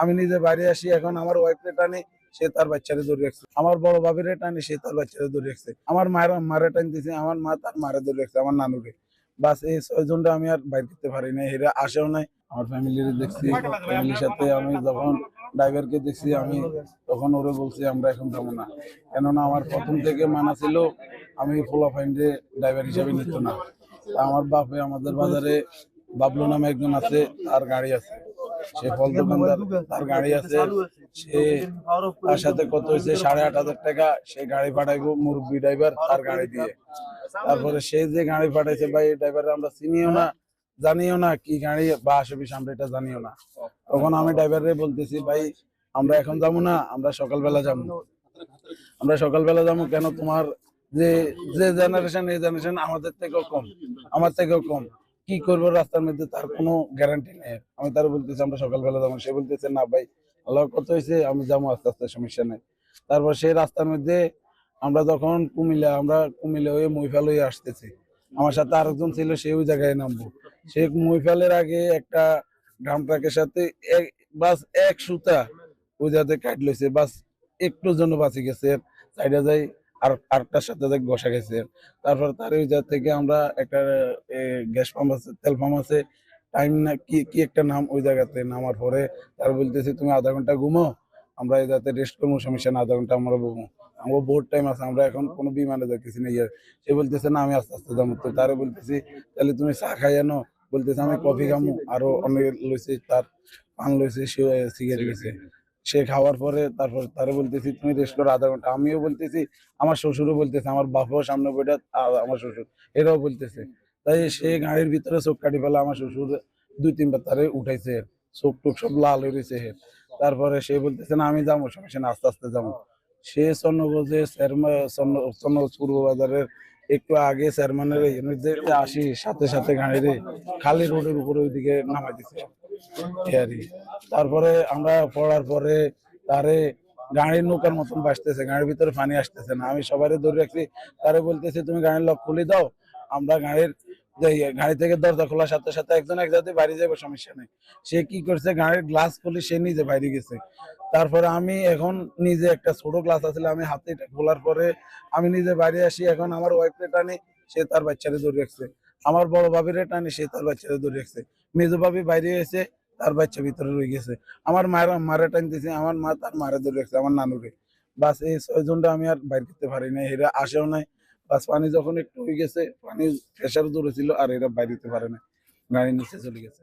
আমি নিজে বাড়ি আসি, এখন আমার ওয়াইফে টানি, সে তার বাচ্চারে ধরে রাখছে। আমার বড় ভাবিরে টানি, সে তার বাচ্চারে ধরে রাখছে। আমার মায়ের, মারে টানতেছে আমার মা তার মারে ধরে রাখছে, আমার নানুকে বাস এই ছয়জনটা আমি আর বাইর করতে পারি না এরা আসেও নাই। আমার ফ্যামিলির দেখছি ফ্যামিলির সাথে আমি যখন ড্রাইভারকে দেখছি, আমি তখন ওরে বলছি, আমরা এখন যাব না। কেননা আমার প্রথম থেকে মানা ছিল, আমি ফোলা ফাইন্ডে ড্রাইভার হিসেবে নিত না। আমার বাপে আমাদের বাজারে বাবলু নামে একজন আছে আর গাড়ি আছে। সে ফল দোকানদার তার গাড়ি আছে সে তার সাথে কত হয়েছে? সাড়ে আট হাজার টাকা সে গাড়ি পাঠাইবো মুরব্বী ড্রাইভার তার গাড়ি দিয়ে। তারপরে সে যে গাড়ি পাঠাইছে ভাই ড্রাইভার আমরা চিনিও না জানিও না কি গাড়ি বা আশেপাশে আমরা এটা জানিও না। তখন আমি ড্রাইভারে বলতেছি ভাই আমরা এখন যাব না আমরা সকালবেলা যাব। আমরা সকালবেলা যাব কেন? তোমার যে যে জেনারেশন এই জেনারেশন আমাদের থেকেও কম আমার থেকেও কম। কি করব রাস্তার মধ্যে তার কোনো গ্যারান্টি নেই। আমি তার বলতেছি, আমরা সকালবেলা যাব। সে বলতেছে, না ভাই আল্লাহ কত হয়েছে আমি যাব আস্তে আস্তে, সমস্যা নেই। তারপর সেই রাস্তার মধ্যে আমরা যখন কুমিল্লা, আমরা কুমিল্লা হয়ে মহিফাল হয়ে আসতেছি। আমার সাথে আরেকজন ছিল, সে ওই জায়গায় নামবো। সে মহিফালের আগে একটা ড্রাম ট্রাকের সাথে এক- বাস এক সুতা ওই জায়গাতে কাট লইছে। বাস একটুর জন্য বাঁচি গেছে। সাইডে যাই আর আরেকটার সাথে বসা গেছে তারপর তার জায়গা থেকে আমরা একটা গ্যাস পাম্প আছে, তেল পাম্প আছে, টাইম না, কি কি একটা নাম ওই জায়গাতে নামার পরে তার বলতেছে, তুমি আধা ঘণ্টা ঘুমো, আমরা এই জায়গাতে রেস্ট করব, সমস্যা না আধা ঘণ্টা আমরা ঘুমো আমার বোর্ড টাইম আছে, আমরা এখন কোনো বিমানে যাইতেছি না ইয়ে সে বলতেছে, না, আমি আস্তে আস্তে যাব। তো তারে বলতেছি, তাহলে তুমি চা খাই আনো। বলতেছে, আমি কফি খামো। আরও অনেক লইছে, তার পান লইছে, সে সিগারেট গেছে সে খাওয়ার পরে তারপর তারে বলতেছি, তুমি রেস্ট করো আধা ঘণ্টা। আমিও বলতেছি, আমার শ্বশুরও বলতেছে, আমার বাপও সামনে বইটা আমার শ্বশুর। এরাও বলতেছে। তাই সে গাড়ির ভিতরে চোখ কাটি ফেলে আমার শ্বশুর দুই, তিনবার তারে উঠাইছে, চোখ টোক সব লাল হয়ে রয়েছে। এর। তারপরে সে বলতেছে, না, আমি যাব, সমস্যা না আস্তে আস্তে যাব। সে চন্নগঞ্জে চন্নগঞ্জ পূর্ব বাজারের একটু আগে চেয়ারম্যানের এখানে আসি, সাথে সাথে গাড়িরে খালি রোডের উপরে ওইদিকে নামাই দিছে। তারপরে আমরা পড়ার পরে তারে গাড়ির নৌকার মতন বাসতেছে গাড়ির ভিতরে পানি আসতেছে না। আমি সবাই ধরে রাখছি, তারে বলতেছি, তুমি গাড়ির লক খুলে দাও, আমরা গাড়ির গাড়ি থেকে দরজা খোলার সাথে সাথে একজন এক জাতি বাইরে যাবে সমস্যা নেই। সে কি করছে, গাড়ির গ্লাস খুলে সে নিজে বাইরে গেছে। তারপরে আমি এখন নিজে একটা ছোট গ্লাস আসলে আমি হাতে খোলার পরে আমি নিজে বাইরে আসি। এখন আমার ওয়াইফে টানি, সে তার বাচ্চারে ধরে রাখছে। আমার বড় ভাবিরে টানি, সে তার বাচ্চারে ধরে রাখছে। মেজো ভাবি বাইরে এসে তার বাচ্চা ভিতরে রয়ে গেছে। আমার মায়ের, মারে টানতেছে, আমার মা তার মারে ধরে রাখছে, আমার নানুকে বাস এই ছয়জনটা আমি আর বাইর করতে পারি না এরা আসেও নাই। বাস, পানি যখন একটু হয়ে গেছে পানি প্রেশার জোরে ছিল আর এরা বাইরে পারে না। গাড়ির নিচে চলে গেছে।